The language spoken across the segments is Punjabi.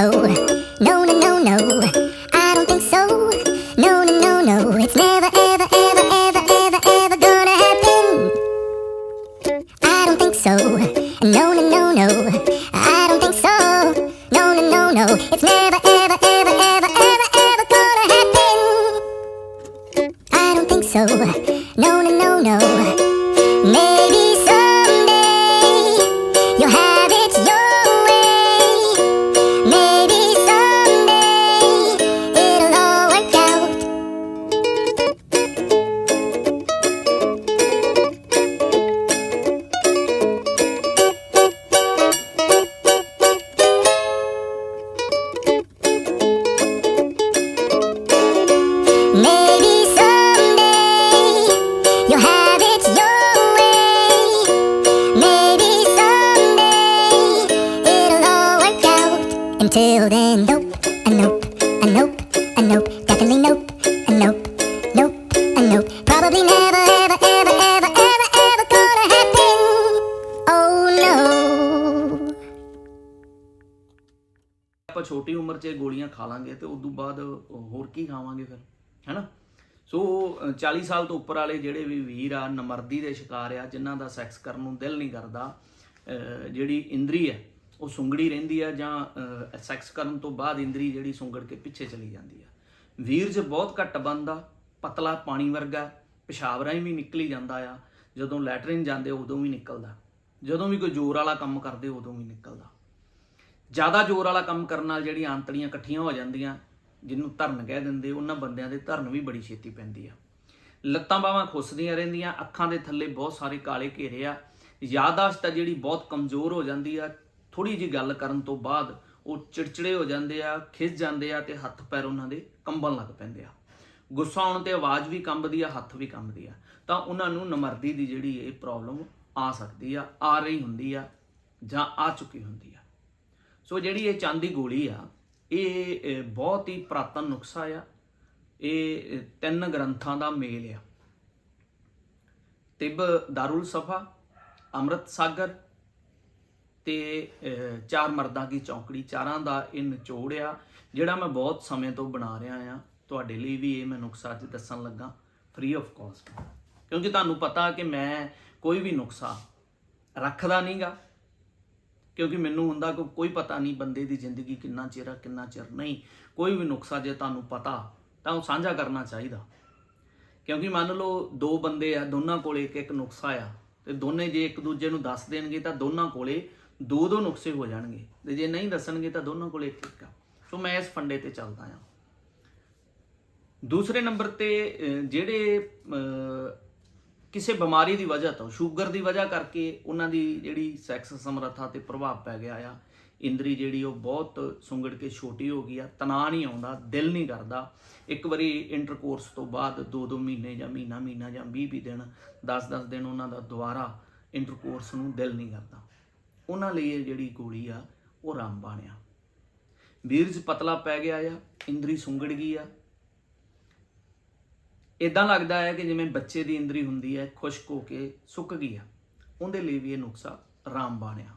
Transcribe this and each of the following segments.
so. ਆਪਾਂ ਛੋਟੀ ਉਮਰ 'ਚ ਗੋਲੀਆਂ ਖਾ ਲਾਂਗੇ ਤੇ ਤੋਂ ਬਾਅਦ ਹੋਰ ਕੀ ਖਾਵਾਂਗੇ ਫਿਰ? ਹੈਨਾ? ਸੋ ਅ, 40 ਸਾਲ ਤੋਂ ਉੱਪਰ ਵਾਲੇ ਜਿਹੜੇ ਵੀ ਵੀਰ ਆ ਨਮਰਦੀ ਦੇ ਸ਼ਿਕਾਰ ਆ ਜਿਨ੍ਹਾਂ ਦਾ ਸੈਕਸ ਕਰਨ ਨੂੰ ਦਿਲ ਨਹੀਂ ਕਰਦਾ ਜਿਹੜੀ ਇੰਦਰੀ ਹੈ ਉਹ ਸੁੰਗੜੀ ਰਹਿੰਦੀ ਆ ਜਾਂ ਸੈਕਸ ਕਰਨ ਤੋਂ ਬਾਅਦ ਇੰਦਰੀ ਜਿਹੜੀ ਸੁੰਗੜ ਕੇ ਪਿੱਛੇ ਚਲੀ ਜਾਂਦੀ ਆ। ਵੀਰ 'ਚ ਬਹੁਤ ਘੱਟ ਬੰਦਾ ਪਤਲਾ ਪਾਣੀ ਵਰਗਾ ਪਿਸ਼ਾਬ ਰਾਹੀਂ ਵੀ ਨਿਕਲੀ ਜਾਂਦਾ ਆ ਜਦੋਂ ਲੈਟਰਿਨ ਜਾਂਦੇ ਉਦੋਂ ਵੀ ਨਿਕਲਦਾ। ਜਦੋਂ ਵੀ ਕੋਈ ਜ਼ੋਰ ਵਾਲਾ ਕੰਮ ਕਰਦੇ ਉਦੋਂ ਵੀ ਨਿਕਲਦਾ। ਜ਼ਿਆਦਾ ਜ਼ੋਰ ਵਾਲਾ ਕੰਮ ਕਰਨ ਨਾਲ ਜਿਹੜੀਆਂ ਆਂਤੜੀਆਂ ਇਕੱਠੀਆਂ ਹੋ ਜਾਂਦੀਆਂ, ਜਿਹਨੂੰ ਧਰਨ ਕਹਿ ਦਿੰਦੇ, ਉਹਨਾਂ ਬੰਦਿਆਂ ਦੇ ਧਰਨ ਵੀ ਬੜੀ ਛੇਤੀ ਪੈਂਦੀ ਆ। ਲੱਤਾਂ ਬਾਹਾਂ ਖੁੱਸਦੀਆਂ ਰਹਿੰਦੀਆਂ, ਅੱਖਾਂ ਦੇ ਥੱਲੇ ਬਹੁਤ ਸਾਰੇ ਕਾਲੇ ਘੇਰੇ ਆ। ਯਾਦਾਸ਼ਤ ਆ ਜਿਹੜੀ ਬਹੁਤ ਕਮਜ਼ੋਰ ਹੋ ਜਾਂਦੀ ਆ। ਥੋੜੀ ਜੀ ਗੱਲ ਕਰਨ ਤੋਂ ਬਾਅਦ ਉਹ ਚਿੜਚਿੜੇ ਹੋ ਜਾਂਦੇ ਆ ਖਿੱਚ ਜਾਂਦੇ ਆ ਤੇ ਹੱਥ ਪੈਰ ਉਹਨਾਂ ਦੇ ਕੰਬਣ ਲੱਗ ਪੈਂਦੇ ਆ। ਗੁੱਸਾ ਆਉਣ ਤੇ ਆਵਾਜ਼ ਵੀ ਕੰਬਦੀ ਆ, ਹੱਥ ਵੀ ਕੰਬਦੀ ਆ। ਤਾਂ ਉਹਨਾਂ ਨੂੰ ਨਮਰਦੀ ਦੀ ਜਿਹੜੀ ਇਹ ਪ੍ਰੋਬਲਮ ਆ ਸਕਦੀ ਆ ਆ ਰਹੀ ਹੁੰਦੀ ਆ ਜਾਂ ਆ ਚੁੱਕੀ ਹੁੰਦੀ ਆ। ਸੋ ਜਿਹੜੀ ਇਹ ਚਾਂਦੀ ਗੋਲੀ ਆ, ਇਹ ਬਹੁਤ ਹੀ ਪ੍ਰਾਤਨ ਨੁਕਸਾ ਆ। ਇਹ ਤਿੰਨ ਗ੍ਰੰਥਾਂ ਦਾ ਮੇਲ ਆ। ਤਿਬ ਦਾਰੁਲ ਸਫਾ ਅੰਮ੍ਰਿਤ ਸਾਗਰ ਤੇ ਚਾਰ ਮਰਦਾਂ ਦੀ ਚੌਂਕੜੀ। ਚਾਰਾਂ ਦਾ ਇਹ ਨਿਚੋੜ ਆ, ਜਿਹੜਾ ਮੈਂ ਬਹੁਤ ਸਮੇਂ ਤੋਂ ਬਣਾ ਰਿਹਾ ਆ। ਤੁਹਾਡੇ ਲਈ ਵੀ ਇਹ ਮੈਂ ਨੁਕਸਾ ਅੱਜ ਦੱਸਣ ਲੱਗਾ ਫ੍ਰੀ ਆਫ ਕਾਸਟ ਕਿਉਂਕਿ ਤੁਹਾਨੂੰ ਪਤਾ ਕਿ ਮੈਂ ਕੋਈ ਵੀ ਨੁਕਸਾ ਰੱਖਦਾ ਨਹੀਂਗਾ ਕਿਉਂਕਿ ਮੈਨੂੰ ਹੁੰਦਾ ਕਿ ਕੋਈ ਪਤਾ ਨਹੀਂ ਬੰਦੇ ਦੀ ਜ਼ਿੰਦਗੀ ਕਿੰਨਾ ਚਿਰ ਆ, ਕਿੰਨਾ ਚਿਰ ਨਹੀਂ। ਕੋਈ ਵੀ ਨੁਕਸਾ ਜੇ ਤੁਹਾਨੂੰ ਪਤਾ, ਤਾਂ ਉਹ ਸਾਂਝਾ ਕਰਨਾ ਚਾਹੀਦਾ। ਕਿਉਂਕਿ ਮੰਨ ਲਓ ਦੋ ਬੰਦੇ ਆ, ਦੋਨਾਂ ਕੋਲੇ ਇੱਕ ਇੱਕ ਨੁਕਸਾ ਆ, ਤੇ ਦੋਨੇ ਜੇ ਇੱਕ ਦੂਜੇ ਨੂੰ ਦੱਸ ਦੇਣਗੇ ਤਾਂ ਦੋਨਾਂ ਕੋਲੇ ਦੋ ਦੋ ਨੁਕਸੇ ਹੋ ਜਾਣਗੇ। ਤੇ ਜੇ ਨਹੀਂ ਦੱਸਣਗੇ ਤਾਂ ਦੋਨਾਂ ਕੋਲੇ ਇੱਕ ਇੱਕ ਆ। ਸੋ ਮੈਂ ਇਸ ਫੰਡੇ ਤੇ ਚੱਲਦਾ ਆ। ਦੂਸਰੇ ਨੰਬਰ ਤੇ ਜਿਹੜੇ ਕਿਸੇ ਬਿਮਾਰੀ ਦੀ ਵਜ੍ਹਾ ਤੋਂ, ਸ਼ੂਗਰ ਦੀ ਵਜ੍ਹਾ ਕਰਕੇ ਉਹਨਾਂ ਦੀ ਜਿਹੜੀ ਸੈਕਸ ਸਮਰੱਥਾ ਤੇ ਪ੍ਰਭਾਵ ਪੈ ਗਿਆ ਆ। ਇੰਦਰੀ ਜਿਹੜੀ ਉਹ ਬਹੁਤ ਸੁੰਗੜ ਕੇ ਛੋਟੀ ਹੋ ਗਈ ਆ, ਤਣਾਅ ਨਹੀਂ ਆਉਂਦਾ, ਦਿਲ ਨਹੀਂ ਕਰਦਾ। ਇੱਕ ਵਾਰੀ ਇੰਟਰਕੋਰਸ ਤੋਂ ਬਾਅਦ 2-2 ਮਹੀਨੇ ਜਾਂ ਮਹੀਨਾ ਮਹੀਨਾ ਜਾਂ 20-20 ਦਿਨ 10-10 ਦਿਨ ਉਹਨਾਂ ਦਾ ਦੁਬਾਰਾ ਇੰਟਰਕੋਰਸ ਨੂੰ ਦਿਲ ਨਹੀਂ ਕਰਦਾ। ਉਹਨਾਂ ਲਈ ਇਹ ਜਿਹੜੀ ਗੋਲੀ ਆ, ਉਹ ਰਾਮਬਾਣ ਆ। ਵੀਰਜ ਪਤਲਾ ਪੈ ਗਿਆ ਆ, ਇੰਦਰੀ ਸੁੰਗੜ ਗਈ ਆ। ਇਦਾਂ ਲੱਗਦਾ ਹੈ ਕਿ ਜਿਵੇਂ ਬੱਚੇ ਦੀ ਇੰਦਰੀ ਹੁੰਦੀ ਹੈ, ਖੁਸ਼ਕ ਹੋ ਕੇ ਸੁੱਕ ਗਈ ਆ ਉਹਦੇ ਲਈ ਵੀ ਇਹ ਨੁਕਸਾ ਆਰਾਮ ਆ।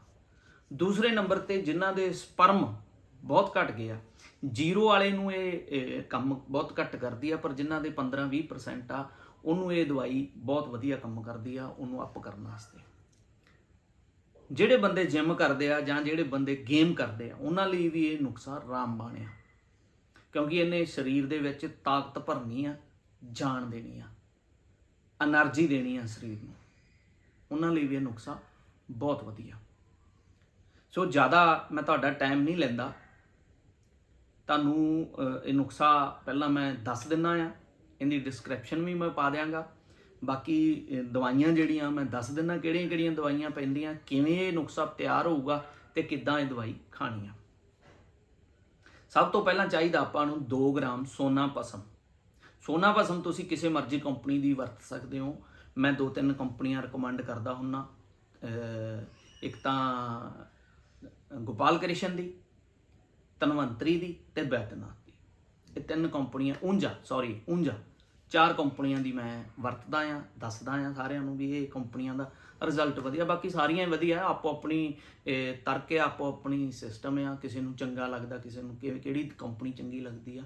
ਦੂਸਰੇ ਨੰਬਰ ਤੇ ਜਿਨ੍ਹਾਂ ਦੇ ਸਪਰਮ ਬਹੁਤ ਘਟ ਗਿਆ ਜ਼ੀਰੋ ਵਾਲੇ ਨੂੰ ਇਹ ਕੰਮ ਬਹੁਤ ਘੱਟ ਕਰਦੀ ਆ, ਪਰ ਜਿਨ੍ਹਾਂ ਦੇ 15-20% ਆ, ਉਹਨੂੰ ਇਹ ਦਵਾਈ ਬਹੁਤ ਵਧੀਆ ਕੰਮ ਕਰਦੀ ਆ, ਉਹਨੂੰ ਅਪ ਕਰਨ ਵਾਸਤੇ। ਜਿਹੜੇ ਬੰਦੇ ਜਿਮ ਕਰਦੇ ਆ ਜਾਂ ਜਿਹੜੇ ਬੰਦੇ ਗੇਮ ਕਰਦੇ ਆ, ਉਹਨਾਂ ਲਈ ਵੀ ਇਹ ਨੁਕਸਾ ਰਾਮਬਾਣ ਆ। ਕਿਉਂਕਿ ਇਹਨੇ ਸਰੀਰ ਦੇ ਵਿੱਚ ਤਾਕਤ ਭਰਨੀ ਆ ਜਾਣ ਦੇਣੀ ਆ એનર્ਜੀ ਦੇਣੀ ਆ ਸਰੀਰ ਨੂੰ। ਉਹਨਾਂ ਲਈ ਵੀ ਇਹ ਨੁਕਸਾ ਬਹੁਤ ਵਧੀਆ। ਸੋ ਜ਼ਿਆਦਾ ਮੈਂ ਤੁਹਾਡਾ ਟਾਈਮ ਨਹੀਂ ਲੈਂਦਾ। ਤੁਹਾਨੂੰ ਇਹ ਨੁਕਸਾ ਪਹਿਲਾਂ ਮੈਂ ਦੱਸ ਦਿੰਦਾ ਆ। ਇਹਦੀ ਡਿਸਕ੍ਰਿਪਸ਼ਨ ਵੀ ਮੈਂ ਪਾ ਦਿਆਂਗਾ। ਬਾਕੀ ਦਵਾਈਆਂ ਜਿਹੜੀਆਂ ਮੈਂ ਦੱਸ ਦਿੰਦਾ ਕਿਹੜੀਆਂ-ਕਿਹੜੀਆਂ ਦਵਾਈਆਂ ਪੈਂਦੀਆਂ, ਕਿਵੇਂ ਇਹ ਨੁਕਸਾ ਤਿਆਰ ਹੋਊਗਾ ਤੇ ਕਿੱਦਾਂ ਇਹ ਦਵਾਈ ਖਾਣੀ ਆ। ਸਭ ਤੋਂ ਪਹਿਲਾਂ ਚਾਹੀਦਾ ਆਪਾਂ ਨੂੰ 2 ਗ੍ਰਾਮ ਸੋਨਾ ਪਸਮ ਸੋਨਾ ਭਸਮ ਤੁਸੀਂ ਕਿਸੇ ਮਰਜ਼ੀ ਕੰਪਨੀ ਦੀ ਵਰਤ ਸਕਦੇ ਹੋ। ਮੈਂ ਦੋ ਤਿੰਨ ਕੰਪਨੀਆਂ ਰეკਮੈਂਡ ਕਰਦਾ ਹੁੰਨਾ। ਇੱਕ ਤਾਂ ਗੋਪਾਲ ਕ੍ਰਿਸ਼ਨ ਦੀ, ਧਨਵੰਤਰੀ ਦੀ ਤੇ ਬੈਦਨਾਥ ਦੀ। ਇਹ ਤਿੰਨ ਕੰਪਨੀਆਂ ਉਂਝਾ ਸੌਰੀ ਉਂਝਾ ਚਾਰ ਕੰਪਨੀਆਂ ਦੀ ਮੈਂ ਵਰਤਦਾ ਆ, ਦੱਸਦਾ ਆ ਸਾਰਿਆਂ ਨੂੰ ਵੀ ਇਹ ਕੰਪਨੀਆਂ ਦਾ ਰਿਜ਼ਲਟ ਵਧੀਆ। ਬਾਕੀ ਸਾਰੀਆਂ ਹੀ ਵਧੀਆ, ਆਪੋ ਆਪਣੀ ਤਰਕ ਹੈ ਆਪੋ ਆਪਣੀ ਸਿਸਟਮ ਆ। ਕਿਸੇ ਨੂੰ ਚੰਗਾ ਲੱਗਦਾ, ਕਿਸੇ ਨੂੰ ਕਿ- ਕਿਹੜੀ ਕੰਪਨੀ ਚੰਗੀ ਲੱਗਦੀ ਆ।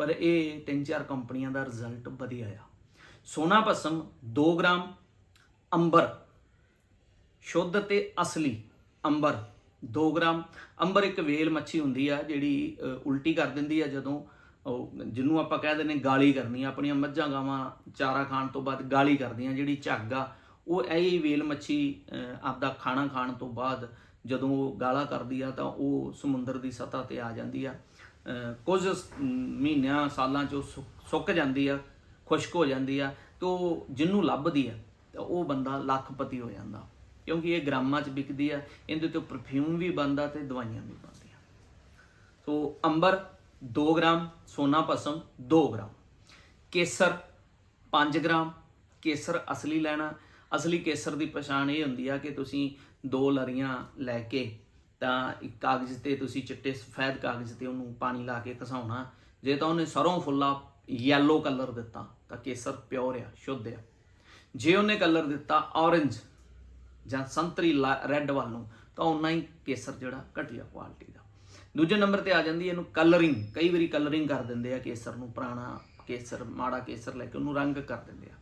ਪਰ ਇਹ ਤਿੰਨ ਚਾਰ ਕੰਪਨੀਆਂ ਦਾ ਰਿਜ਼ਲਟ ਵਧੀਆ ਆ। ਸੋਨਾ ਭਸਮ 2 ਗ੍ਰਾਮ, ਅੰਬਰ ਸ਼ੁੱਧ ਤੇ ਅਸਲੀ ਅੰਬਰ 2 ਗ੍ਰਾਮ। ਅੰਬਰ ਇੱਕ ਵੇਲ ਮੱਛੀ ਹੁੰਦੀ ਆ ਜਿਹੜੀ ਉਲਟੀ ਕਰ ਦਿੰਦੀ ਆ ਜਦੋਂ ਜਿਹਨੂੰ ਆਪਾਂ ਕਹਿ ਦਿੰਦੇ ਗਾਲੀ ਕਰਨੀ ਆ। ਆਪਣੀਆਂ ਮੱਝਾਂ ਗਾਵਾਂ ਚਾਰਾ ਖਾਣ ਤੋਂ ਬਾਅਦ ਗਾਲੀ ਕਰਦੀਆਂ, ਜਿਹੜੀ ਝੱਗ ਆ, ਉਹ ਇਹ ਵੇਲ ਮੱਛੀ ਆਪਦਾ ਖਾਣਾ ਖਾਣ ਤੋਂ ਬਾਅਦ ਜਦੋਂ ਉਹ ਗਾਲਾ ਕਰਦੀ ਆ ਤਾਂ ਉਹ ਸਮੁੰਦਰ ਦੀ ਸਤਹ ਤੇ ਆ ਜਾਂਦੀ ਆ। ਕੁਝ ਮਹੀਨਿਆਂ, ਸਾਲਾਂ ਚ ਸੁੱਕ- ਸੁੱਕ ਜਾਂਦੀ ਆ, ਖੁਸ਼ਕ ਹੋ ਜਾਂਦੀ ਆ, ਤੇ ਉਹ ਜਿਹਨੂੰ ਲੱਭਦੀ ਆ, ਤਾਂ ਉਹ ਬੰਦਾ ਲੱਖਪਤੀ ਹੋ ਜਾਂਦਾ। ਕਿਉਂਕਿ ਇਹ ਗ੍ਰਾਮਾਂ 'ਚ ਵਿਕਦੀ ਆ, ਇਹਦੇ ਤੋਂ ਪਰਫਿਊਮ ਵੀ ਬਣਦਾ ਤੇ ਦਵਾਈਆਂ ਵੀ ਬਣਦੀਆਂ। ਸੋ ਅੰਬਰ 2 ਗ੍ਰਾਮ, ਸੋਨਾ ਪਸਮ 2 ਗ੍ਰਾਮ। ਕੇਸਰ 5 ਗ੍ਰਾਮ। ਕੇਸਰ ਅਸਲੀ ਲੈਣਾ, ਅਸਲੀ ਕੇਸਰ ਦੀ ਪਛਾਣ ਇਹ ਹੁੰਦੀ ਆ ਕਿ ਤੁਸੀਂ ਦੋ ਲਰੀਆਂ ਲੈ ਕੇ ਤਾਂ ਇੱਕ ਕਾਗਜ਼ ਤੇ ਤੁਸੀਂ ਚਿੱਟੇ ਸਫੈਦ ਕਾਗਜ਼ ਤੇ ਉਹਨੂੰ ਪਾਣੀ ਲਾ ਕੇ ਘਸਾਉਣਾ। ਜੇ ਤਾਂ ਉਹਨੇ ਸਰੋਂ ਫੁੱਲਾ ਯੈਲੋ ਕਲਰ ਦਿੱਤਾ, ਤਾਂ ਕੇਸਰ ਪਿਓਰ ਆ, ਸ਼ੁੱਧ ਆ। ਜੇ ਉਹਨੇ ਕਲਰ ਦਿੱਤਾ ਔਰੇਂਜ ਜਾਂ ਸੰਤਰੀ ਰੈੱਡ ਵੱਲ ਨੂੰ, ਤਾਂ ਉਨਾ ਹੀ ਕੇਸਰ ਜਿਹੜਾ ਘਟੀਆ ਕੁਆਲਿਟੀ ਦਾ। ਦੂਜੇ ਨੰਬਰ ਤੇ ਆ ਜਾਂਦੀ ਇਹਨੂੰ ਕਲਰਿੰਗ ਕਈ ਵਾਰੀ ਕਲਰਿੰਗ ਕਰ ਦਿੰਦੇ ਆ ਕੇਸਰ ਨੂੰ, ਪੁਰਾਣਾ ਕੇਸਰ, ਮਾੜਾ ਕੇਸਰ ਲੈ ਕੇ ਉਹਨੂੰ ਰੰਗ ਕਰ ਦਿੰਦੇ ਆ।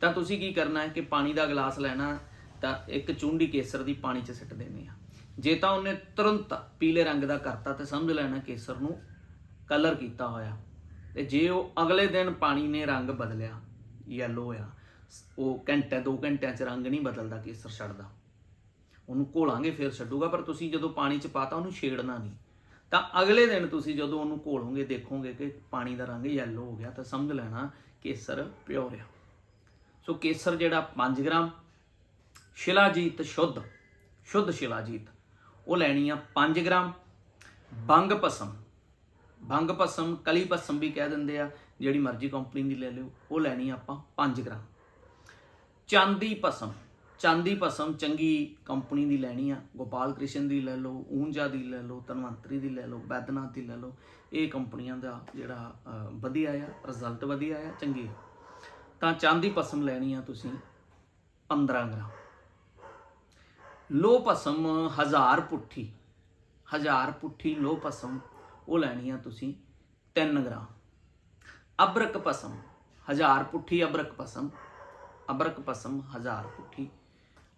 ਤਾਂ ਤੁਸੀਂ ਕੀ ਕਰਨਾ ਹੈ ਕਿ ਪਾਣੀ ਦਾ ਗਲਾਸ ਲੈਣਾ, ਤਾਂ ਇੱਕ ਚੁੰਡੀ ਕੇਸਰ ਦੀ ਪਾਣੀ 'ਚ ਸਿੱਟ ਦੇਣੀ ਆ। ਜੇ ਤਾਂ ਉਹਨੇ ਤੁਰੰਤ ਪੀਲੇ ਰੰਗ ਦਾ ਕਰਤਾ ਤੇ ਸਮਝ ਲੈਣਾ ਕੇਸਰ ਨੂੰ ਕਲਰ ਕੀਤਾ ਹੋਇਆ। ਤੇ ਜੇ ਉਹ ਅਗਲੇ ਦਿਨ ਪਾਣੀ ਨੇ ਰੰਗ ਬਦਲਿਆ ਯੈਲੋ ਆ, ਉਹ ਘੰਟੇ, ਦੋ ਘੰਟਿਆਂ 'ਚ ਰੰਗ ਨਹੀਂ ਬਦਲਦਾ ਕੇਸਰ ਛੱਡਦਾ। ਉਹਨੂੰ ਘੋਲਾਂਗੇ ਫਿਰ ਛੱਡੂਗਾ, ਪਰ ਤੁਸੀਂ ਜਦੋਂ ਪਾਣੀ 'ਚ ਪਾਤਾ ਉਹਨੂੰ ਛੇੜਨਾ ਨਹੀਂ। ਤਾਂ ਅਗਲੇ ਦਿਨ ਤੁਸੀਂ ਜਦੋਂ ਉਹਨੂੰ ਘੋਲੋਗੇ, ਦੇਖੋਗੇ ਕਿ ਪਾਣੀ ਦਾ ਰੰਗ ਯੈਲੋ ਹੋ ਗਿਆ, ਤਾਂ ਸਮਝ ਲੈਣਾ ਕੇਸਰ ਪਿਓਰ ਆ। ਸੋ ਕੇਸਰ ਜਿਹੜਾ 5 ਗ੍ਰਾਮ, ਸ਼ਿਲਾਜੀਤ ਸ਼ੁੱਧ ਸ਼ੁੱਧ ਸ਼ਿਲਾਜੀਤ। ਉਹ ਲੈਣੀ ਆ 5 ਗ੍ਰਾਮ ਬੰਗ ਪਸਮ ਬੰਗ ਪਸਮ ਕਲੀ ਪਸਮ ਵੀ ਕਹਿ ਦਿੰਦੇ ਆ, ਜਿਹੜੀ ਮਰਜ਼ੀ ਕੰਪਨੀ ਦੀ ਲੈ ਲਿਓ, ਉਹ ਲੈਣੀ ਆ ਆਪਾਂ 5 ਗ੍ਰਾਮ। ਚਾਂਦੀ ਪਸਮ ਚਾਂਦੀ ਪਸਮ ਚੰਗੀ ਕੰਪਨੀ ਦੀ ਲੈਣੀ ਆ, ਗੋਪਾਲ ਕ੍ਰਿਸ਼ਨ ਦੀ ਲੈ ਲਓ ਊਂਜਾ ਦੀ ਲੈ ਲਓ, ਧਨਵੰਤਰੀ ਦੀ ਲੈ ਲਓ, ਬੈਦਨਾਥ ਦੀ ਲੈ ਲਓ, ਇਹ ਕੰਪਨੀਆਂ ਦਾ ਜਿਹੜਾ ਵਧੀਆ ਆ ਰਿਜ਼ਲਟ ਵਧੀਆ ਆ, ਚੰਗੀ ਆ। ਤਾਂ ਚਾਂਦੀ ਪਸਮ ਲੈਣੀ ਆ ਤੁਸੀਂ 15 ਗ੍ਰਾਮ। ਲੋ ਪਸਮ ਹਜ਼ਾਰ ਪੁੱਠੀ। ਹਜ਼ਾਰ ਪੁੱਠੀ ਲੋ ਪਸਮ ਉਹ ਲੈਣੀ ਆ ਤੁਸੀਂ 3 ਗ੍ਰਾਮ। ਅਬਰਕ ਪਸਮ, ਹਜ਼ਾਰ ਪੁੱਠੀ ਅਬਰਕ ਪਸਮ। ਅਬਰਕ ਪਸਮ, ਹਜ਼ਾਰ ਪੁੱਠੀ।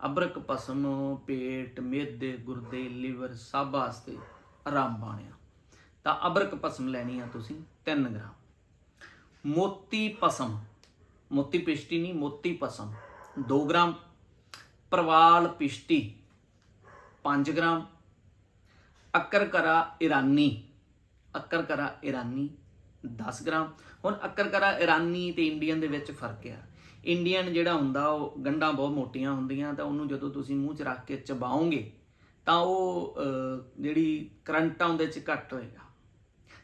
ਅਬਰਕ ਪਸਮ ਪੇਟ ਮੇਦੇ ਗੁਰਦੇ, ਲਿਵਰ, ਸਭ ਵਾਸਤੇ ਆਰਾਮ ਬਾਣਿਆ। ਤਾਂ ਅਬਰਕ ਪਸਮ ਲੈਣੀ ਆ ਤੁਸੀਂ 3 ਗ੍ਰਾਮ। ਮੋਤੀ ਪਸਮ, ਮੋਤੀ ਪਿਸ਼ਟੀ ਨਹੀਂ, ਮੋਤੀ ਪਸਮ। 2 ਗ੍ਰਾਮ ਪ੍ਰਵਾਲ ਪਿਸ਼ਟੀ 5 ਗ੍ਰਾਮ। ਅਕਰਕਰਾ ਇਰਾਨੀ। ਅਕਰਕਰਾ ਇਰਾਨੀ 10 ਗ੍ਰਾਮ। ਹੁਣ ਅਕਰਕਰਾ ਇਰਾਨੀ ਤੇ ਇੰਡੀਅਨ ਦੇ ਵਿੱਚ ਫ਼ਰਕ ਆ। ਇੰਡੀਅਨ ਜਿਹੜਾ ਹੁੰਦਾ, ਉਹ ਗੰਢਾਂ ਬਹੁਤ ਮੋਟੀਆਂ ਹੁੰਦੀਆਂ, ਤਾਂ ਉਹਨੂੰ ਜਦੋਂ ਤੁਸੀਂ ਮੂੰਹ 'ਚ ਰੱਖ ਕੇ ਚਬਾਓਗੇ, ਤਾਂ ਉਹ ਜਿਹੜੀ ਕਰੰਟ ਆ, ਉਹਦੇ 'ਚ ਘੱਟ ਹੋਏਗਾ।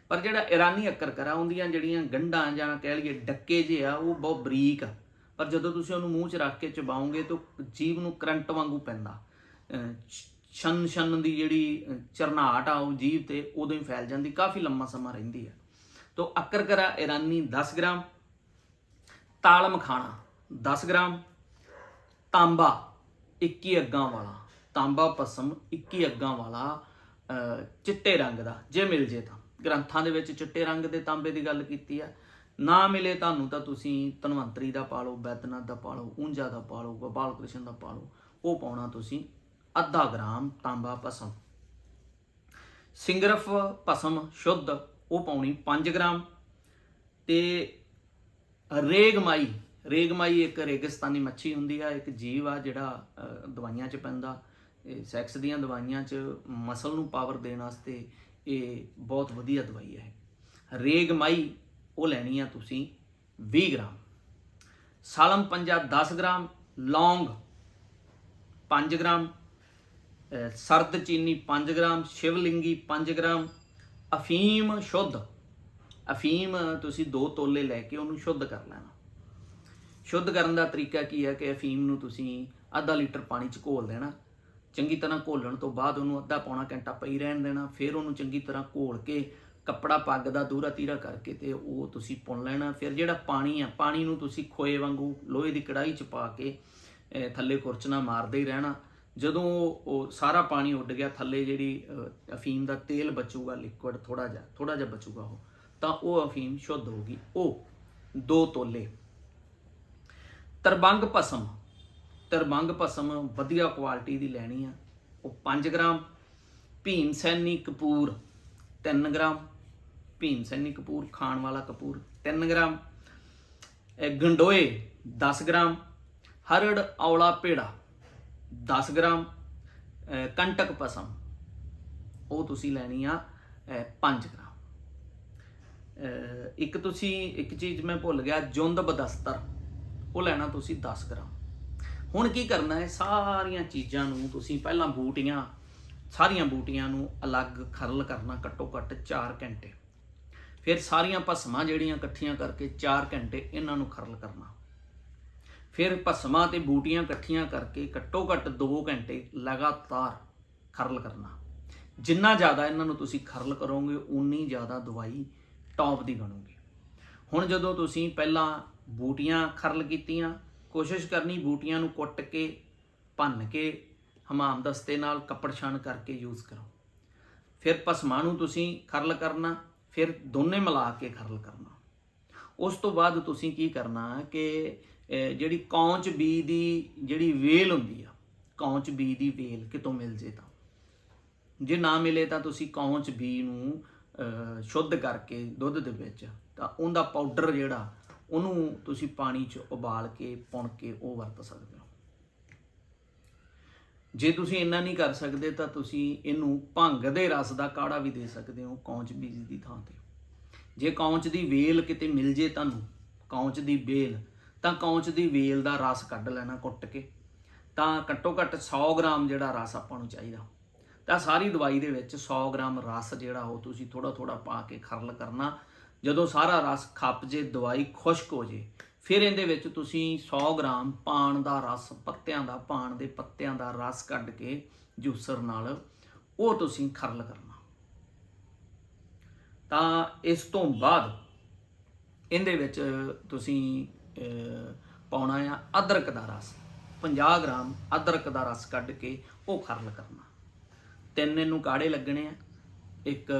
ਪਰ ਜਿਹੜਾ ਇਰਾਨੀ ਅਕਰਕਰਾ ਹੁੰਦੀਆਂ ਜਿਹੜੀਆਂ ਗੰਢਾਂ ਜਾਂ ਕਹਿ ਲਈਏ ਡੱਕੇ ਜੇ ਆ, ਉਹ ਬਹੁਤ ਬਰੀਕ ਆ। ਪਰ ਜਦੋਂ ਤੁਸੀਂ ਉਹਨੂੰ ਮੂੰਹ 'ਚ ਰੱਖ ਕੇ ਚਬਾਓਗੇ ਤਾਂ ਜੀਭ ਨੂੰ ਕਰੰਟ ਵਾਂਗੂ ਪੈਂਦਾ। ਅਹ, ਛ- ਛਨ ਛਨ ਦੀ ਜਿਹੜੀ ਅਹ, ਚਰਨਾਹਟ ਆ ਉਹ ਜੀਭ ਤੇ ਉਦੋਂ ਹੀ ਫੈਲ ਜਾਂਦੀ ਕਾਫੀ ਲੰਮਾ ਸਮਾਂ ਰਹਿੰਦੀ ਹੈ। ਤੋ ਅਕਰਕਰਾ ਇਰਾਨੀ 10 ਗ੍ਰਾਮ ਤਾਲ ਮਖਾਣਾ 10 ਗ੍ਰਾਮ ਤਾਂਬਾ 21 ਅੱਗਾਂ ਵਾਲਾ ਤਾਂਬਾ ਪਸਮ 21 ਅੱਗਾਂ ਵਾਲਾ ਚਿੱਟੇ ਰੰਗ ਦਾ ਜੇ ਮਿਲ ਜੇ ਤਾਂ। ਗ੍ਰੰਥਾਂ ਦੇ ਵਿੱਚ ਚਿੱਟੇ ਰੰਗ ਦੇ ਤਾਂਬੇ ਦੀ ਗੱਲ ਕੀਤੀ ਆ। ਨਾ ਮਿਲੇ ਤੁਹਾਨੂੰ ਤਾਂ ਤੁਸੀਂ ਧਨਵੰਤਰੀ ਦਾ ਪਾ ਲਓ, ਬੈਦਨਾਥ ਦਾ ਪਾ ਲਓ ਊਂਜਾ ਦਾ ਪਾ ਲਓ ਗੋਪਾਲ ਕ੍ਰਿਸ਼ਨ ਦਾ ਪਾ ਲਓ, ਉਹ ਪਾਉਣਾ ਤੁਸੀਂ ਅੱਧਾ ਗ੍ਰਾਮ ਤਾਂਬਾ ਭਸਮ। ਸਿੰਗਰਫ ਭਸਮ ਸ਼ੁੱਧ, ਉਹ ਪਾਉਣੀ 5 ਗ੍ਰਾਮ। ਤੇ ਰੇਗਮਾਈ ਰੇਗਮਾਈ ਇੱਕ ਰੇਗਿਸਤਾਨੀ ਮੱਛੀ ਹੁੰਦੀ ਆ, ਇੱਕ ਜੀਵ ਆ ਜਿਹੜਾ ਦਵਾਈਆਂ 'ਚ ਪੈਂਦਾ। ਇਹ ਸੈਕਸ ਦੀਆਂ ਦਵਾਈਆਂ 'ਚ ਮਸਲ ਨੂੰ ਪਾਵਰ ਦੇਣ ਵਾਸਤੇ ਇਹ ਬਹੁਤ ਵਧੀਆ ਦਵਾਈ ਹੈ। ਰੇਗਮਾਈ ਉਹ ਲੈਣੀ ਆ ਤੁਸੀਂ 20 ਗ੍ਰਾਮ। ਸਾਲਮ ਪੰਜਾ 10 ਗ੍ਰਾਮ, ਲੌਂਗ 5 ਗ੍ਰਾਮ ਸਰਦ ਚੀਨੀ 5 ਗ੍ਰਾਮ, ਸ਼ਿਵਲਿੰਗੀ 5 ਗ੍ਰਾਮ, ਅਫੀਮ ਸ਼ੁੱਧ। ਅਫੀਮ ਤੁਸੀਂ 2 ਤੋਲੇ ਲੈ ਕੇ ਉਹਨੂੰ ਸ਼ੁੱਧ ਕਰ ਲੈਣਾ। ਸ਼ੁੱਧ ਕਰਨ ਦਾ ਤਰੀਕਾ ਕੀ ਹੈ ਕਿ ਅਫੀਮ ਨੂੰ ਤੁਸੀਂ ਅੱਧਾ ਲੀਟਰ ਪਾਣੀ 'ਚ ਘੋਲ ਦੇਣਾ। ਚੰਗੀ ਤਰ੍ਹਾਂ ਘੋਲਣ ਤੋਂ ਬਾਅਦ ਉਹਨੂੰ ਅੱਧਾ ਪੌਣਾ ਘੰਟਾ ਪਈ ਰਹਿਣ ਦੇਣਾ। ਫਿਰ ਉਹਨੂੰ ਚੰਗੀ ਤਰ੍ਹਾਂ ਘੋਲ ਕੇ ਕੱਪੜਾ ਪੱਗ ਦਾ ਦੂਰਾ ਤੀਰਾ ਕਰਕੇ ਤੇ ਉਹ ਤੁਸੀਂ ਪੁਣ ਲੈਣਾ। ਫਿਰ ਜਿਹੜਾ ਪਾਣੀ ਆ, ਪਾਣੀ ਨੂੰ ਤੁਸੀਂ ਖੋਏ ਵਾਂਗੂ ਲੋਹੇ ਦੀ ਕੜਾਈ 'ਚ ਪਾ ਕੇ ਥੱਲੇ ਖੁਰਚਣਾ ਮਾਰਦੇ ਹੀ ਰਹਿਣਾ। ਜਦੋਂ ਉਹ ਸਾਰਾ ਪਾਣੀ ਉੱਡ ਗਿਆ, ਥੱਲੇ ਜਿਹੜੀ ਅਫੀਮ ਦਾ ਤੇਲ ਬਚੂਗਾ ਲਿਕੁਇਡ ਥੋੜਾ ਜਿਹਾ ਥੋੜਾ ਜਿਹਾ ਬਚੂਗਾ ਉਹ, ਤਾਂ ਉਹ ਅਫੀਮ ਸ਼ੁੱਧ ਹੋਊਗੀ। ਉਹ 2 ਤੋਲੇ। ਤਰਬੰਗ ਭਸਮ। ਤਰਬੰਗ ਭਸਮ ਵਧੀਆ ਕੁਆਲਿਟੀ ਦੀ ਲੈਣੀ ਆ। ਉਹ 5 ਗ੍ਰਾਮ। ਭੀਮ ਸੈਨੀ ਕਪੂਰ 3 ਗ੍ਰਾਮ। ਭੀਮ ਸੈਨੀ ਕਪੂਰ, ਖਾਣ ਵਾਲਾ ਕਪੂਰ 3 ਗ੍ਰਾਮ। ਗੰਡੋਏ 10 ਗ੍ਰਾਮ। ਹਰੜ ਔਲਾ ਪੇੜਾ 10 ਗ੍ਰਾਮ। ਕੰਟਕ ਪਸਮ, ਉਹ ਤੁਸੀਂ ਲੈਣੀ ਆ 5 ਗ੍ਰਾਮ। ਇੱਕ ਤੁਸੀਂ, ਇੱਕ ਚੀਜ਼ ਮੈਂ ਭੁੱਲ ਗਿਆ, ਜੁੰਦ ਬਦਸਤਰ। ਉਹ ਲੈਣਾ ਤੁਸੀਂ 10 ਗ੍ਰਾਮ। ਹੁਣ ਕੀ ਕਰਨਾ ਹੈ? ਸਾਰੀਆਂ ਚੀਜ਼ਾਂ ਨੂੰ ਤੁਸੀਂ ਪਹਿਲਾਂ ਬੂਟੀਆਂ, ਸਾਰੀਆਂ ਬੂਟੀਆਂ ਨੂੰ ਅਲੱਗ ਖਰਲ ਕਰਨਾ ਘੱਟੋ ਘੱਟ 4 ਘੰਟੇ। ਫਿਰ ਸਾਰੀਆਂ ਭਸਮਾਂ ਜਿਹੜੀਆਂ ਇਕੱਠੀਆਂ ਕਰਕੇ 4 ਘੰਟੇ ਇਹਨਾਂ ਨੂੰ ਖਰਲ ਕਰਨਾ। ਫਿਰ ਭਸਮਾਂ ਤੇ ਬੂਟੀਆਂ ਇਕੱਠੀਆਂ ਕਰਕੇ ਘੱਟੋ ਘੱਟ 2 ਘੰਟੇ ਲਗਾਤਾਰ ਖਰਲ ਕਰਨਾ। ਜਿੰਨਾ ਜ਼ਿਆਦਾ ਇਹਨਾਂ ਨੂੰ ਤੁਸੀਂ ਖਰਲ ਕਰੋਗੇ ਉਨੀ ਜ਼ਿਆਦਾ ਦਵਾਈ ਟੌਪ ਦੀ ਬਣੂਗੀ। ਹੁਣ ਜਦੋਂ ਤੁਸੀਂ ਪਹਿਲਾਂ ਬੂਟੀਆਂ ਖਰਲ ਕੀਤੀਆਂ, ਕੋਸ਼ਿਸ਼ ਕਰਨੀ ਬੂਟੀਆਂ ਨੂੰ ਕੁੱਟ ਕੇ, ਭੰਨ ਕੇ ਹਮਾਮ ਦਸਤੇ ਨਾਲ ਕੱਪੜ ਛਾਣ ਕਰਕੇ ਯੂਜ਼ ਕਰੋ। ਫਿਰ ਭਸਮਾਂ ਨੂੰ ਤੁਸੀਂ ਖਰਲ ਕਰਨਾ ਫਿਰ ਦੋਨੇ ਮਿਲਾ ਕੇ ਖਰਲ ਕਰਨਾ। ਉਸ ਤੋਂ ਬਾਅਦ ਤੁਸੀਂ ਕੀ ਕਰਨਾ ਕਿ ਜਿਹੜੀ ਕੌਂਚ ਬੀ ਦੀ ਜਿਹੜੀ ਵੇਲ ਹੁੰਦੀ ਆ, ਕੌਂਚ ਬੀ ਦੀ ਵੇਲ ਕਿਤੋਂ ਮਿਲ ਜੇ ਤਾਂ। ਜੇ ਨਾ ਮਿਲੇ ਤਾਂ ਤੁਸੀਂ ਕੌਂਚ ਬੀ ਨੂੰ ਸ਼ੁੱਧ ਕਰਕੇ ਦੁੱਧ ਦੇ ਵਿੱਚ, ਤਾਂ ਉਹਦਾ ਪਾਊਡਰ ਜਿਹੜਾ, ਉਹਨੂੰ ਤੁਸੀਂ ਪਾਣੀ 'ਚ ਉਬਾਲ ਕੇ, ਪੁਣ ਕੇ ਉਹ ਵਰਤ ਸਕਦੇ ਹੋ। ਜੇ ਤੁਸੀਂ ਇੰਨਾ ਨਹੀਂ ਕਰ ਸਕਦੇ ਤਾਂ ਤੁਸੀਂ ਇਹਨੂੰ ਭੰਗ ਦੇ ਰਸ ਦਾ ਕਾੜਾ ਵੀ ਦੇ ਸਕਦੇ ਹੋ ਕੌਂਚ ਬੀਜ ਦੀ ਥਾਂ ਤੇ। ਜੇ ਕੌਂਚ ਦੀ ਵੇਲ ਕਿਤੇ ਮਿਲ ਜੇ ਤੁਹਾਨੂੰ, ਕੌਂਚ ਦੀ ਵੇਲ, ਤਾਂ ਕੌਂਚ ਦੀ ਵੇਲ ਦਾ ਰਸ ਕੱਢ ਲੈਣਾ ਕੁੱਟ ਕੇ। ਤਾਂ ਘੱਟੋ ਘੱਟ 100 ਗ੍ਰਾਮ ਜਿਹੜਾ ਰਸ ਆਪਾਂ ਨੂੰ ਚਾਹੀਦਾ। ਤਾਂ ਸਾਰੀ ਦਵਾਈ ਦੇ ਵਿੱਚ 100 ਗ੍ਰਾਮ ਰਸ ਜਿਹੜਾ ਉਹ ਤੁਸੀਂ ਥੋੜਾ ਥੋੜਾ ਪਾ ਕੇ ਖਰਲ ਕਰਨਾ। ਜਦੋਂ ਸਾਰਾ ਰਸ ਖੱਪ ਜੇ, ਦਵਾਈ ਖੁਸ਼ਕ ਹੋ ਜੇ ਫਿਰ ਇਹਦੇ ਵਿੱਚ ਤੁਸੀਂ 100 ਗ੍ਰਾਮ ਪਾਣ ਦਾ ਰਸ, ਪੱਤਿਆਂ ਦਾ ਪਾਣ ਦੇ ਪੱਤਿਆਂ ਦਾ ਰਸ ਕੱਢ ਕੇ ਜੂਸਰ ਨਾਲ ਉਹ ਤੁਸੀਂ ਖਰਲ ਕਰਨਾ। ਤਾਂ ਇਸ ਤੋਂ ਬਾਅਦ ਇਹਦੇ ਵਿੱਚ ਤੁਸੀਂ ਪਾਉਣਾ ਆ ਅਦਰਕ ਦਾ ਰਸ। 50 ਗ੍ਰਾਮ ਅਦਰਕ ਦਾ ਰਸ ਕੱਢ ਕੇ ਉਹ ਖਰਲ ਕਰਨਾ। ਤਿੰਨ ਇਹਨੂੰ ਕਾੜੇ ਲੱਗਣੇ ਆ। ਇੱਕ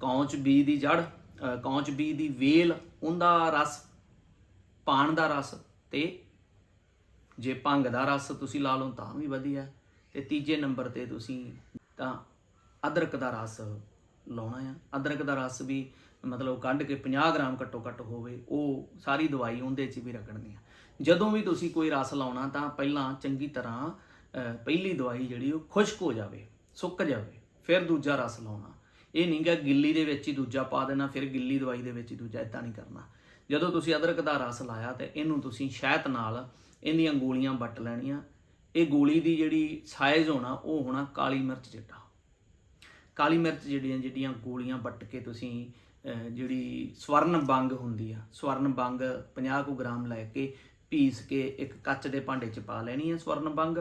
ਕੌਂਚ ਬੀ ਦੀ ਜੜ ਕੌਂਚ ਬੀ ਦੀ ਵੇਲ, ਉਹਦਾ ਰਸ ਪਾਣ ਦਾ ਰਸ ਤੇ ਜੇ ਭੰਗ ਦਾ ਰਸ ਤੁਸੀਂ ਲਾ ਲਓ ਤਾਂ ਵੀ ਵਧੀਆ। ਤੇ ਤੀਜੇ ਨੰਬਰ ਤੇ ਤੁਸੀਂ ਤਾਂ ਅਦਰਕ ਦਾ ਰਸ ਲਾਉਣਾ ਆ। ਅਦਰਕ ਦਾ ਰਸ ਵੀ ਮਤਲਬ ਕੱਢ ਕੇ 50 ਗ੍ਰਾਮ ਘੱਟੋ ਘੱਟ ਹੋਵੇ, ਉਹ ਸਾਰੀ ਦਵਾਈ ਉਹਦੇ 'ਚ ਵੀ ਰਗੜਨੀ ਆ। ਜਦੋਂ ਵੀ ਤੁਸੀਂ ਕੋਈ ਰਸ ਲਾਉਣਾ ਤਾਂ ਪਹਿਲਾਂ ਚੰਗੀ ਤਰ੍ਹਾਂ ਪਹਿਲੀ ਦਵਾਈ ਜਿਹੜੀ ਉਹ ਖੁਸ਼ਕ ਹੋ ਜਾਵੇ, ਸੁੱਕ ਜਾਵੇ, ਫਿਰ ਦੂਜਾ ਰਸ ਲਾਉਣਾ। ਇਹ ਨਹੀਂ ਕਿ ਗਿੱਲੀ ਦੇ ਵਿੱਚ ਹੀ ਦੂਜਾ ਪਾ ਦੇਣਾ, ਫਿਰ ਗਿੱਲੀ ਦਵਾਈ ਦੇ ਵਿੱਚ ਹੀ ਦੂਜਾ ਇਦਾਂ ਨਹੀਂ ਕਰਨਾ। ਜਦੋਂ ਤੁਸੀਂ ਅਦਰਕ ਦਾ ਰਸ ਲਾਇਆ ਤੇ ਇਹਨੂੰ ਤੁਸੀਂ ਸ਼ਹਿਦ ਨਾਲ ਇਹਦੀਆਂ ਗੋਲੀਆਂ ਵੱਟ ਲੈਣੀਆਂ। ਇਹ ਗੋਲੀ ਦੀ ਜਿਹੜੀ ਸਾਈਜ਼ ਹੋਣਾ, ਉਹ ਹੋਣਾ ਕਾਲੀ ਮਿਰਚ ਜਿੱਡਾ ਕਾਲੀ ਮਿਰਚ ਜਿਹੜੀਆਂ ਜਿਹੜੀਆਂ ਗੋਲੀਆਂ ਵੱਟ ਕੇ ਤੁਸੀਂ ਜਿਹੜੀ ਸਵਰਨ ਬੰਗ ਹੁੰਦੀ ਆ, ਸਵਰਨ ਬੰਗ 50 ਕੁ ਗ੍ਰਾਮ ਲੈ ਕੇ ਪੀਸ ਕੇ ਇੱਕ ਕੱਚ ਦੇ ਭਾਂਡੇ 'ਚ ਪਾ ਲੈਣੀ ਆ ਸਵਰਨ ਬੰਗ।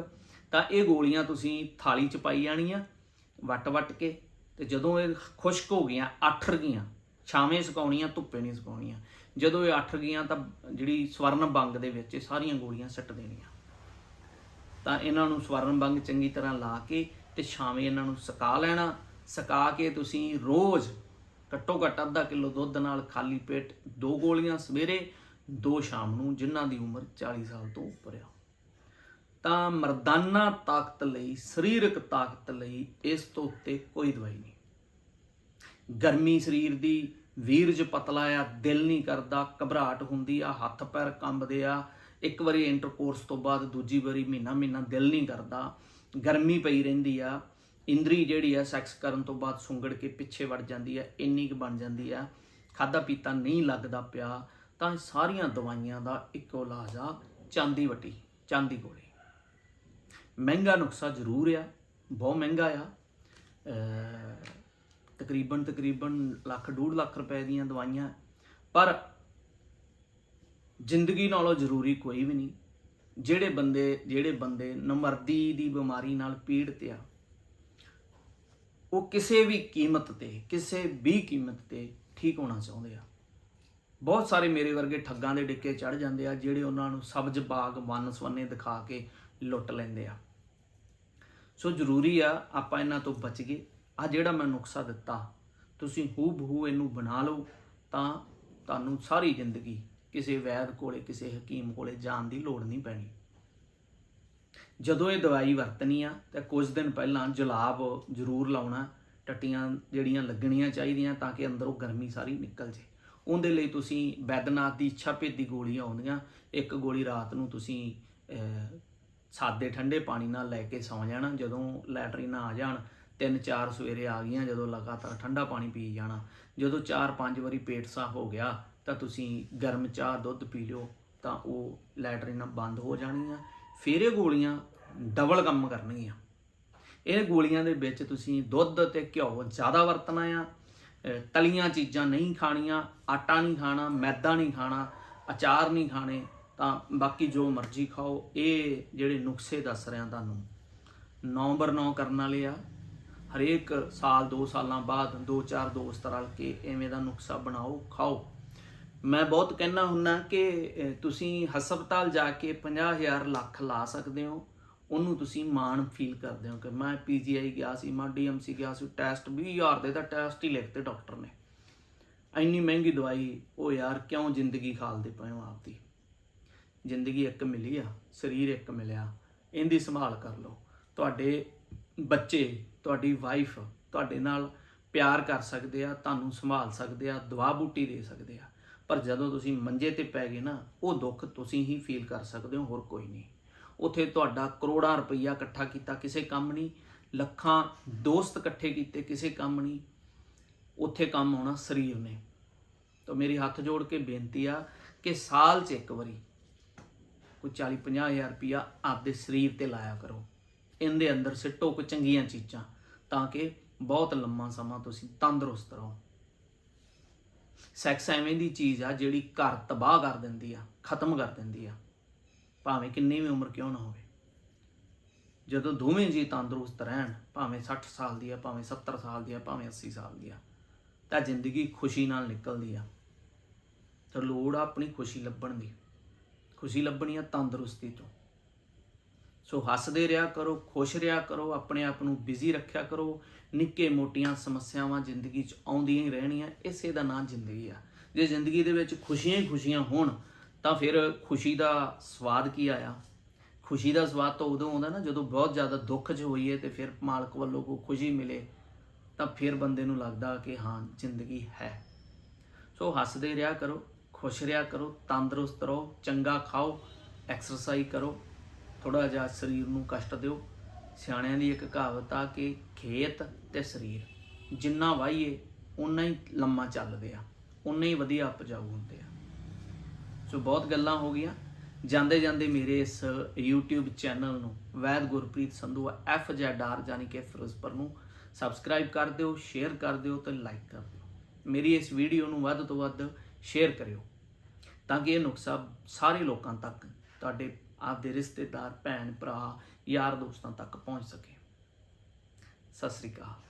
ਤਾਂ ਇਹ ਗੋਲੀਆਂ ਤੁਸੀਂ ਥਾਲੀ 'ਚ ਪਾਈ ਜਾਣੀਆਂ ਵੱਟ-ਵੱਟ ਕੇ। ਤੇ ਜਦੋਂ ਇਹ ਖੁਸ਼ਕ ਹੋ ਗਈਆਂ ਅੱਠਰ ਗਈਆਂ ਛਾਵੇਂ ਸੁਕਾਉਣੀਆਂ, ਧੁੱਪੇ ਨਹੀਂ ਸੁਕਾਉਣੀਆਂ। ਜਦੋਂ ਇਹ ਅੱਠ ਗਈਆਂ ਤਾਂ ਜਿਹੜੀ ਸਵਰਨ ਬੰਗ ਦੇ ਵਿੱਚ ਇਹ ਸਾਰੀਆਂ ਗੋਲੀਆਂ ਸੱਟ ਦੇਣੀਆਂ। ਤਾਂ ਇਹਨਾਂ ਨੂੰ ਸਵਰਨ ਬੰਗ ਚੰਗੀ ਤਰ੍ਹਾਂ ਲਾ ਕੇ ਤੇ ਛਾਵੇਂ ਇਹਨਾਂ ਨੂੰ ਸੁਕਾ ਲੈਣਾ। ਸੁਕਾ ਕੇ ਤੁਸੀਂ ਰੋਜ਼ ਘੱਟੋ ਘੱਟ ਅੱਧਾ ਕਿਲੋ ਦੁੱਧ ਨਾਲ ਖਾਲੀ ਪੇਟ ਦੋ ਗੋਲੀਆਂ ਸਵੇਰੇ, ਦੋ ਸ਼ਾਮ ਨੂੰ, ਜਿਨ੍ਹਾਂ ਦੀ ਉਮਰ 40 ਸਾਲ ਤੋਂ ਉੱਪਰ ਆ। ਤਾਂ ਮਰਦਾਨਾ ਤਾਕਤ ਲਈ, ਸਰੀਰਕ ਤਾਕਤ ਲਈ ਇਸ ਤੋਂ ਉੱਤੇ ਕੋਈ ਦਵਾਈ ਨਹੀਂ। ਗਰਮੀ ਸਰੀਰ ਦੀ ਵੀਰਜ ਪਤਲਾ ਆ, ਦਿਲ ਨਹੀਂ ਕਰਦਾ, ਘਬਰਾਹਟ ਹੁੰਦੀ ਆ, ਹੱਥ ਪੈਰ ਕੰਬਦੇ ਆ। ਇੱਕ ਵਾਰੀ ਇੰਟਰਕੋਰਸ ਤੋਂ ਬਾਅਦ ਦੂਜੀ ਵਾਰੀ ਮਹੀਨਾ ਮਹੀਨਾ ਦਿਲ ਨਹੀਂ ਕਰਦਾ, ਗਰਮੀ ਪਈ ਰਹਿੰਦੀ ਆ। ਇੰਦਰੀ ਜਿਹੜੀ ਆ ਸੈਕਸ ਕਰਨ ਤੋਂ ਬਾਅਦ ਸੁੰਗੜ ਕੇ ਪਿੱਛੇ ਵੜ ਜਾਂਦੀ ਆ, ਇੰਨੀ ਕੁ ਬਣ ਜਾਂਦੀ ਆ। ਖਾਦਾ ਪੀਤਾ ਨਹੀਂ ਲੱਗਦਾ ਪਿਆ, ਤਾਂ ਸਾਰੀਆਂ ਦਵਾਈਆਂ ਦਾ ਇੱਕੋ ਇਲਾਜ ਆ, ਚਾਂਦੀ ਵਟੀ, ਚਾਂਦੀ ਗੋਲੀ। ਮਹਿੰਗਾ ਨੁਕਸਾ ਜ਼ਰੂਰ ਆ, ਬਹੁਤ ਮਹਿੰਗਾ ਆ। ਤਕਰੀਬਨ ਤਕਰੀਬਨ ਲੱਖ, ਡੂਢ ਲੱਖ ਰੁਪਏ ਦੀਆਂ ਦਵਾਈਆਂ। ਪਰ ਜ਼ਿੰਦਗੀ ਨਾਲੋਂ ਜ਼ਰੂਰੀ ਕੋਈ ਵੀ ਨਹੀਂ। ਜਿਹੜੇ ਬੰਦੇ ਜਿਹੜੇ ਬੰਦੇ ਨਮਰਦੀ ਦੀ ਬਿਮਾਰੀ ਨਾਲ ਪੀੜਤ ਆ, ਉਹ ਕਿਸੇ ਵੀ ਕੀਮਤ ਤੇ, ਕਿਸੇ ਵੀ ਕੀਮਤ ਤੇ ਠੀਕ ਹੋਣਾ ਚਾਹੁੰਦੇ ਆ। ਬਹੁਤ ਸਾਰੇ ਮੇਰੇ ਵਰਗੇ ਠੱਗਾਂ ਦੇ ਡਿੱਕੇ ਚੜ ਜਾਂਦੇ ਆ, ਜਿਹੜੇ ਉਹਨਾਂ ਨੂੰ ਸਬਜ਼ ਬਾਗ ਵੰਨ ਸਵੰਨੇ ਦਿਖਾ ਕੇ ਲੁੱਟ ਲੈਂਦੇ ਆ। ਸੋ ਜ਼ਰੂਰੀ ਆ ਆਪਾਂ ਇਹਨਾਂ ਤੋਂ ਬਚ ਗਏ। ਆ ਜਿਹੜਾ ਮੈਂ ਨੁਕਸਾ ਦਿੱਤਾ, ਤੁਸੀਂ ਹੂ ਬਹੂ ਇਹਨੂੰ ਬਣਾ ਲਓ ਤਾਂ ਤੁਹਾਨੂੰ ਸਾਰੀ ਜ਼ਿੰਦਗੀ ਕਿਸੇ ਵੈਦ ਕੋਲੇ, ਕਿਸੇ ਹਕੀਮ ਕੋਲੇ ਜਾਣ ਦੀ ਲੋੜ ਨਹੀਂ ਪੈਣੀ। ਜਦੋਂ ਇਹ ਦਵਾਈ ਵਰਤਣੀ ਆ ਤਾਂ ਕੁਝ ਦਿਨ ਪਹਿਲਾਂ ਜਲਾਬ ਜ਼ਰੂਰ ਲਾਉਣਾ, ਟੱਟੀਆਂ ਜਿਹੜੀਆਂ ਲੱਗਣੀਆਂ ਚਾਹੀਦੀਆਂ ਤਾਂ ਕਿ ਅੰਦਰੋਂ ਗਰਮੀ ਸਾਰੀ ਨਿਕਲ ਜੇ। ਉਹਦੇ ਲਈ ਤੁਸੀਂ ਬੈਦਨਾਥ ਦੀ ਇੱਛਾ ਭੇਦੀ ਗੋਲੀਆਂ ਆਉਂਦੀਆਂ, ਇੱਕ ਗੋਲੀ ਰਾਤ ਨੂੰ ਤੁਸੀਂ ਸਾਦੇ ਠੰਡੇ ਪਾਣੀ ਨਾਲ ਲੈ ਕੇ ਸੌਂ ਜਾਣਾ, ਜਦੋਂ ਲੈਟਰੀਨ ਆ ਜਾਣ ਤਿੰਨ ਚਾਰ ਸਵੇਰੇ ਆ ਗਈਆਂ, ਜਦੋਂ ਲਗਾਤਾਰ ਠੰਡਾ ਪਾਣੀ ਪੀ ਜਾਣਾ। ਜਦੋਂ 4-5 ਵਾਰੀ ਪੇਟ ਸਾਫ਼ ਹੋ ਗਿਆ, ਤਾਂ ਤੁਸੀਂ ਗਰਮ ਚਾਹ ਦੁੱਧ ਪੀ ਲਿਓ, ਤਾਂ ਉਹ ਲੈਟਰੀਨ ਬੰਦ ਹੋ ਜਾਣਗੀਆਂ। ਫਿਰ ਇਹ ਗੋਲੀਆਂ ਡਬਲ ਕੰਮ ਕਰਨਗੀਆਂ। ਇਹ ਗੋਲੀਆਂ ਦੇ ਵਿੱਚ ਤੁਸੀਂ ਦੁੱਧ ਤੇ ਘਿਓ ਜ਼ਿਆਦਾ ਵਰਤਣਾ ਆ ਤਲੀਆਂ ਚੀਜ਼ਾਂ ਨਹੀਂ ਖਾਣੀਆਂ, ਆਟਾ ਨਹੀਂ ਖਾਣਾ, ਮੈਦਾ ਨਹੀਂ ਖਾਣਾ, ਅਚਾਰ ਨਹੀਂ ਖਾਣੇ, ਤਾਂ ਬਾਕੀ ਜੋ ਮਰਜ਼ੀ ਖਾਓ। ਇਹ ਜਿਹੜੇ ਨੁਸਖੇ ਦੱਸ ਰਿਹਾ ਤੁਹਾਨੂੰ। ਨੰਬਰ 9 ਕਰਨ ਵਾਲੇ ਆ। ਹਰੇਕ ਸਾਲ 2 ਸਾਲਾਂ ਬਾਅਦ 2-4 ਦੋਸਤ ਰਲ ਕੇ ਐਵੇਂ ਦਾ ਨੁਕਸਾ ਬਣਾਓ, ਖਾਓ। ਮੈਂ ਬਹੁਤ ਕਹਿਣਾ ਹੁੰਨਾ ਕਿ ਤੁਸੀਂ ਹਸਪਤਾਲ ਜਾ ਕੇ 50000 ਲੱਖ ਲਾ ਸਕਦੇ ਹੋ। ਉਹਨੂੰ ਤੁਸੀਂ ਮਾਣ ਫੀਲ ਕਰਦੇ ਹੋ ਕਿ ਮੈਂ ਪੀਜੀਆਈ ਗਿਆ ਸੀ, ਮੈਂ ਡੀਐਮਸੀ ਗਿਆ ਸੀ ਟੈਸਟ 20000 ਦੇ ਤਾਂ ਟੈਸਟ ਹੀ ਲਿਖਤੇ ਡਾਕਟਰ ਨੇ। ਇੰਨੀ ਮਹਿੰਗੀ ਦਵਾਈ, ਉਹ ਯਾਰ ਕਿਉਂ ਜ਼ਿੰਦਗੀ ਖਾਲਦੇ ਪਏ ਹੋ ਆਪਦੀ? ਜ਼ਿੰਦਗੀ ਇੱਕ ਮਿਲੀ ਆ, ਸਰੀਰ ਇੱਕ ਮਿਲਿਆ, ਇਹਦੀ ਸੰਭਾਲ ਕਰ ਲਓ। ਤੁਹਾਡੇ ਬੱਚੇ ਤੁਹਾਡੀ ਵਾਈਫ ਤੁਹਾਡੇ ਨਾਲ ਪਿਆਰ ਕਰ ਸਕਦੇ ਆ, ਤੁਹਾਨੂੰ ਸੰਭਾਲ ਸਕਦੇ ਆ, ਦਵਾ ਬੂਟੀ ਦੇ ਸਕਦੇ ਆ। ਪਰ ਜਦੋਂ ਤੁਸੀਂ ਮੰਜੇ ਤੇ ਪੈ ਗਏ ਨਾ, ਉਹ ਦੁੱਖ ਤੁਸੀਂ ਹੀ ਫੀਲ ਕਰ ਸਕਦੇ ਹੋ, ਹੋਰ ਕੋਈ ਨਹੀਂ। ਉਥੇ ਤੁਹਾਡਾ ਕਰੋੜਾਂ ਰੁਪਈਆ ਇਕੱਠਾ ਕੀਤਾ, ਕਿਸੇ ਕੰਮ ਨਹੀਂ। ਲੱਖਾਂ ਦੋਸਤ ਇਕੱਠੇ ਕੀਤੇ, ਕਿਸੇ ਕੰਮ ਨਹੀਂ। ਉੱਥੇ ਕੰਮ ਆਉਣਾ ਸਰੀਰ ਨੇ। ਤਾਂ ਮੇਰੀ ਹੱਥ ਜੋੜ ਕੇ ਬੇਨਤੀ ਆ ਕਿ ਸਾਲ 'ਚ ਇੱਕ ਵਾਰੀ ਕੋਈ 40 50 ਹਜ਼ਾਰ ਰੁਪਇਆ ਆਪਦੇ ਸਰੀਰ ਤੇ ਲਾਇਆ ਕਰੋ। ਇਹਦੇ ਅੰਦਰ ਸਿੱਟੋ ਕੁ ਚੰਗੀਆਂ ਚੀਜ਼ਾਂ। ਤਾਂ ਕਿ ਬਹੁਤ ਲੰਮਾ ਸਮਾਂ ਤੁਸੀਂ ਤੰਦਰੁਸਤ ਰਹੋ। ਸੈਕਸ ਐਵੇਂ ਦੀ ਚੀਜ਼ ਆ ਜਿਹੜੀ ਘਰ ਤਬਾਹ ਕਰ ਦਿੰਦੀ ਆ, ਖਤਮ ਕਰ ਦਿੰਦੀ ਆ। ਭਾਵੇਂ ਕਿੰਨੀ ਵੀ ਉਮਰ ਕਿਉਂ ਨਾ ਹੋਵੇ। ਜਦੋਂ ਦੋਵੇਂ ਜੀ ਤੰਦਰੁਸਤ ਰਹਿਣ, ਭਾਵੇਂ 60 ਸਾਲ ਦੀ ਆ, ਭਾਵੇਂ 70 ਸਾਲ ਦੀ ਆ, ਭਾਵੇਂ 80 ਸਾਲ ਦੀ ਆ, ਤਾਂ ਜ਼ਿੰਦਗੀ ਖੁਸ਼ੀ ਨਾਲ ਨਿਕਲਦੀ ਆ। ਤਾਂ ਲੋੜ ਆ ਆਪਣੀ ਖੁਸ਼ੀ ਲੱਭਣ ਦੀ। ਖੁਸ਼ੀ ਲੱਭਣੀ ਆ ਤੰਦਰੁਸਤੀ ਤੋਂ। ਸੋ ਹੱਸਦੇ ਰਿਹਾ ਕਰੋ, ਖੁਸ਼ ਰਿਹਾ ਕਰੋ, ਆਪਣੇ ਆਪ ਨੂੰ ਬਿਜ਼ੀ ਰੱਖਿਆ ਕਰੋ। ਨਿੱਕੇ ਮੋਟੀਆਂ ਸਮੱਸਿਆਵਾਂ ਜ਼ਿੰਦਗੀ 'ਚ ਆਉਂਦੀਆਂ ਹੀ ਰਹਿਣੀਆਂ, ਇਸੇ ਦਾ ਨਾਂ ਜ਼ਿੰਦਗੀ ਆ। ਜੇ ਜ਼ਿੰਦਗੀ ਦੇ ਵਿੱਚ ਖੁਸ਼ੀਆਂ ਹੀ ਖੁਸ਼ੀਆਂ ਹੋਣ, ਤਾਂ ਫਿਰ ਖੁਸ਼ੀ ਦਾ ਸਵਾਦ ਕੀ ਆਇਆ? ਖੁਸ਼ੀ ਦਾ ਸਵਾਦ ਤਾਂ ਉਦੋਂ ਆਉਂਦਾ ਨਾ ਜਦੋਂ ਬਹੁਤ ਜ਼ਿਆਦਾ ਦੁੱਖ 'ਚ ਹੋਈਏ ਤੇ ਫਿਰ ਮਾਲਕ ਵੱਲੋਂ ਕੋਈ ਖੁਸ਼ੀ ਮਿਲੇ, ਤਾਂ ਫਿਰ ਬੰਦੇ ਨੂੰ ਲੱਗਦਾ ਕਿ ਹਾਂ, ਜ਼ਿੰਦਗੀ ਹੈ। ਸੋ ਹੱਸਦੇ ਰਿਹਾ ਕਰੋ, ਖੁਸ਼ ਰਿਹਾ ਕਰੋ, ਤੰਦਰੁਸਤ ਰਹੋ, ਚੰਗਾ ਖਾਓ ਐਕਸਰਸਾਈਜ਼ ਕਰੋ। ਥੋੜਾ ਜਿਹਾ ਸਰੀਰ ਨੂੰ ਕਸ਼ਟ ਦਿਓ। ਸਿਆਣਿਆਂ ਦੀ ਇੱਕ ਕਹਾਵਤ ਆ ਕਿ ਖੇਤ ਤੇ ਸਰੀਰ, ਜਿੰਨਾ ਵਾਹੀਏ ਉਨਾ ਹੀ ਲੰਮਾ ਚੱਲਦੇ ਆ ਉਨਾ ਹੀ ਵਧੀਆ ਉਪਜਾਊ ਹੁੰਦੇ ਆ। ਸੋ ਬਹੁਤ ਗੱਲਾਂ ਹੋ ਗਈਆਂ। ਜਾਂਦੇ ਜਾਂਦੇ ਮੇਰੇ ਇਸ YouTube ਚੈਨਲ ਨੂੰ ਵੈਦ Gurpreet Sandhu F Z R ਕਿ ਫਿਰੋਜ਼ਪੁਰ ਨੂੰ ਸਬਸਕ੍ਰਾਈਬ ਕਰ ਦਿਓ ਸ਼ੇਅਰ ਕਰ ਦਿਓ ਤੇ ਲਾਈਕ ਕਰ ਦਿਓ। ਮੇਰੀ ਇਸ ਵੀਡੀਓ ਨੂੰ ਵੱਧ ਤੋਂ ਵੱਧ ਸ਼ੇਅਰ ਕਰਿਓ ਤਾਂ ਕਿ ਇਹ ਨੁਕਸਾ ਸਾਰੇ ਲੋਕਾਂ ਤੱਕ ਤੁਹਾਡੇ ਆਪਦੇ ਰਿਸ਼ਤੇਦਾਰ ਭੈਣ ਭਰਾ ਯਾਰ ਦੋਸਤਾਂ ਤੱਕ ਪਹੁੰਚ ਸਕੇ। ਸਤਿ ਸ੍ਰੀ ਅਕਾਲ।